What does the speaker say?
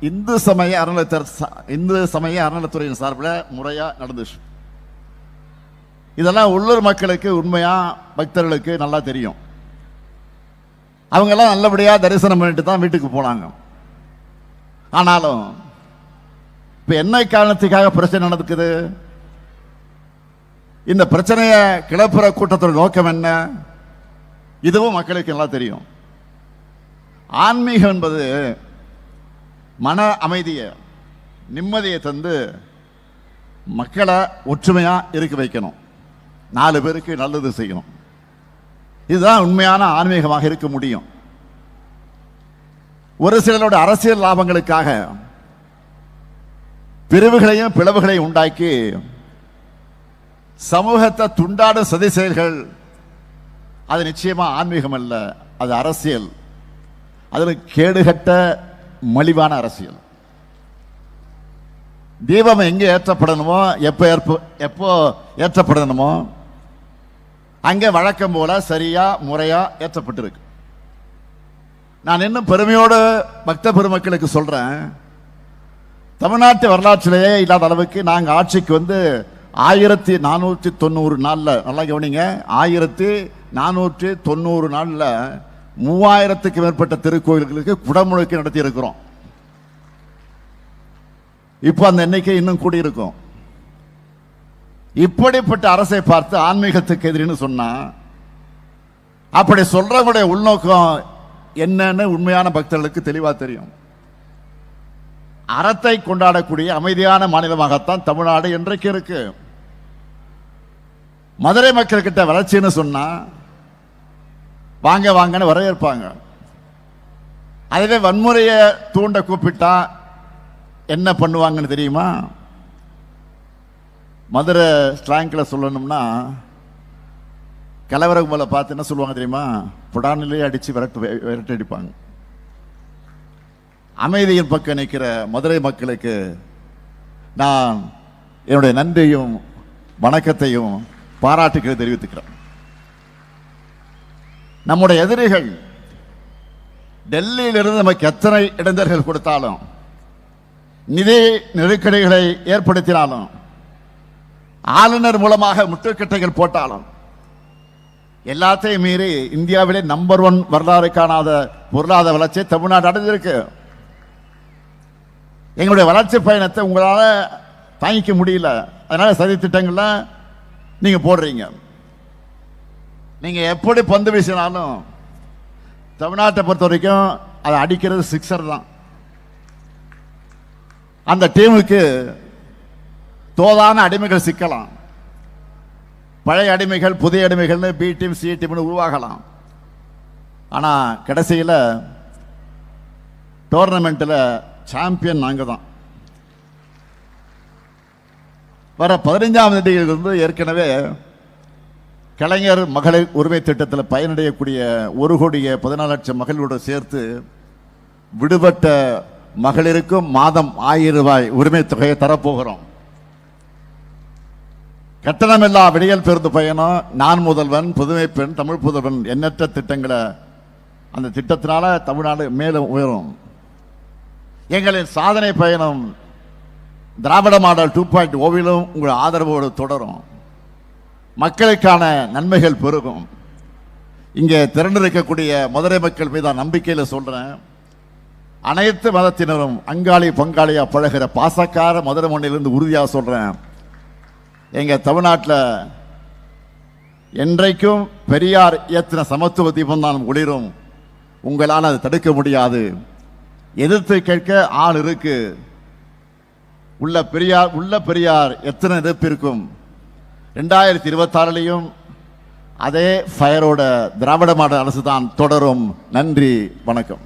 இந்து சமய அறநிலையத்துறை சா- இந்து சமய அறநிலைத்துறையின் சார்பில் முறையாக நடந்துச்சு இதெல்லாம் உள்ளூர் மக்களுக்கு உண்மையாக பக்தர்களுக்கு நல்லா தெரியும். அவங்கெல்லாம் நல்லபடியாக தரிசனம் பண்ணிட்டு தான் வீட்டுக்கு போனாங்க. ஆனாலும் இப்போ என்ன காரணத்துக்காக பிரச்சனை நடக்குது? இந்த பிரச்சனையை கிளப்புற கூட்டத்தோட நோக்கம் என்ன? இதுவும் மக்களுக்கு நல்லா தெரியும். ஆன்மீகம் என்பது மன அமைதியை நிம்மதியை தந்து மக்களை ஒற்றுமையா இருக்க வைக்கணும். நாலு பேருக்கு நல்லது செய்யணும். இதுதான் உண்மையான ஆன்மீகமாக இருக்க முடியும். ஒரு சிலரோட அரசியல் லாபங்களுக்காக பிரிவுகளையும் பிளவுகளையும் உண்டாக்கி சமூகத்தை துண்டாடும் சதி செயல்கள் அது நிச்சயமாக ஆன்மீகம் அல்ல அது அரசியல். அதில் கேடுகட்ட மலிவான அரசியல். தீபம் எங்கே ஏற்றப்படணுமோ எப்போ ஏற்ப எப்போ ஏற்றப்படணுமோ அங்கே வழக்கம் போல சரியாக முறையாக ஏற்றப்பட்டிருக்கு. நான் இன்னும் பெருமையோடு பக்த பெருமக்களுக்கு சொல்கிறேன் தமிழ்நாட்டு வரலாற்றிலேயே இல்லாத அளவுக்கு நாங்கள் ஆட்சிக்கு வந்து ஆயிரத்தி நானூற்றி தொண்ணூறு நாளில் நல்லா கவனிங்க ஆயிரத்தி நானூற்றி தொண்ணூறு நாளில் மூவாயிரத்துக்கு மேற்பட்ட திருக்கோயில்களுக்கு குடமுழுக்கு நடத்தி இருக்கிறோம் இப்போ அந்த எண்ணிக்கை இன்னும் கூடியிருக்கும். இப்படிப்பட்ட அரசை பார்த்து ஆன்மீகத்துக்கு எதிரின்னு சொன்னா அப்படி சொல்றவங்களுடைய உள்நோக்கம் என்னன்னு உண்மையான பக்தர்களுக்கு தெளிவா தெரியும். அறத்தை கொண்டாடக்கூடிய அமைதியான மாநிலமாகத்தான் தமிழ்நாடு இன்றைக்கு இருக்கு? மதுரை மக்கள் கிட்ட வளர்ச்சின்னு சொன்னா வாங்க வாங்கன்னு வரவேற்பாங்க. அதுவே வன்முறையை தூண்ட கூப்பிட்டா என்ன பண்ணுவாங்கன்னு தெரியுமா? மதுரை ஸ்லாங்கில் சொல்லணும்னா கலவரம் போல பார்த்து என்ன சொல்லுவாங்க தெரியுமா? புடானிலே அடிச்சு விரட்டு விரட்டு அடிப்பாங்க. அமைதியின் பக்கம் நிற்கிற மதுரை மக்களுக்கு நான் என்னுடைய நன்றியும் வணக்கத்தையும் பாராட்டுக்களை தெரிவித்துக்கிறேன். நம்முடைய எதிரிகள் டெல்லியிலிருந்து நமக்கு எத்தனை இடைஞ்சல்கள் கொடுத்தாலும் நிதி நெருக்கடிகளை ஏற்படுத்தினாலும் ஆளுநர் மூலமாக முட்டுக்கட்டைகள் போட்டாலும் எல்லாத்தையும் மீறி இந்தியாவிலே நம்பர் ஒன் வரலாறு காணாத பொருளாதார வளர்ச்சி தமிழ்நாடு அடைஞ்சிருக்கு. எங்களுடைய வளர்ச்சி பயணத்தை உங்களால் தாங்கிக்க முடியல. அதனால சதி திட்டங்கள்லாம் நீங்கள் போடுறீங்க. நீங்க எப்படி பந்து வீசினாலும் தமிழ்நாட்டை பொறுத்த வரைக்கும் அதை அடிக்கிறது சிக்ஸர் தான். அந்த டீமுக்கு தோதான அடிமைகள் சிக்கலாம். பழைய அடிமைகள் புதிய அடிமைகள்னு பி டீம் சி டீம்னு உருவாகலாம். ஆனால் கடைசியில் டோர்னமெண்ட்டில் சாம்பியன் நாங்கள் தான். வர பதினைஞ்சாம் தேதியிலிருந்து ஏற்கனவே கலைஞர் மகளிர் உரிமை திட்டத்தில் பயனடையக்கூடிய ஒரு கோடிய பதினாலு லட்சம் மகளிரோடு சேர்த்து விடுபட்ட மகளிருக்கும் மாதம் ஆயிரம் ரூபாய் உரிமை தொகையை தரப்போகிறோம். கட்டணமில்லா விடியல் பேருந்து பயணம் நான் முதல்வன் புதுமை பெண் தமிழ் புதல்வன் எண்ணற்ற திட்டங்களை அந்த திட்டத்தினால தமிழ்நாடு மேலும் உயரும். எங்களின் சாதனை பயணம் திராவிட மாடல் டூ பாயிண்ட் ஓவிலும் உங்கள் ஆதரவோடு தொடரும். மக்களுக்கான நன்மைகள் பெருகும். இங்கே திரண்டிருக்கக்கூடிய மதுரை மக்கள் மீது நம்பிக்கையில் சொல்கிறேன் அனைத்து மதத்தினரும் அங்காளி பங்காளியாக பழகிற பாசக்கார மதுரை மண்ணிலிருந்து உறுதியாக சொல்கிறேன் எங்கள் தமிழ்நாட்டில் என்றைக்கும் பெரியார் இயத்தின சமத்துவ தீபம் தான் ஒளிரும். உங்களால் அதை தடுக்க முடியாது. எதிர்த்து கேட்க ஆள் இருக்கு. உள்ள பெரியார் உள்ள பெரியார் எத்தனை எதிர்ப்பு இருக்கும்? ரெண்டாயிரத்தி இருபத்தாறுலையும் அதே ஃபயரோட திராவிட மாடல் அரசு தான் தொடரும். நன்றி வணக்கம்.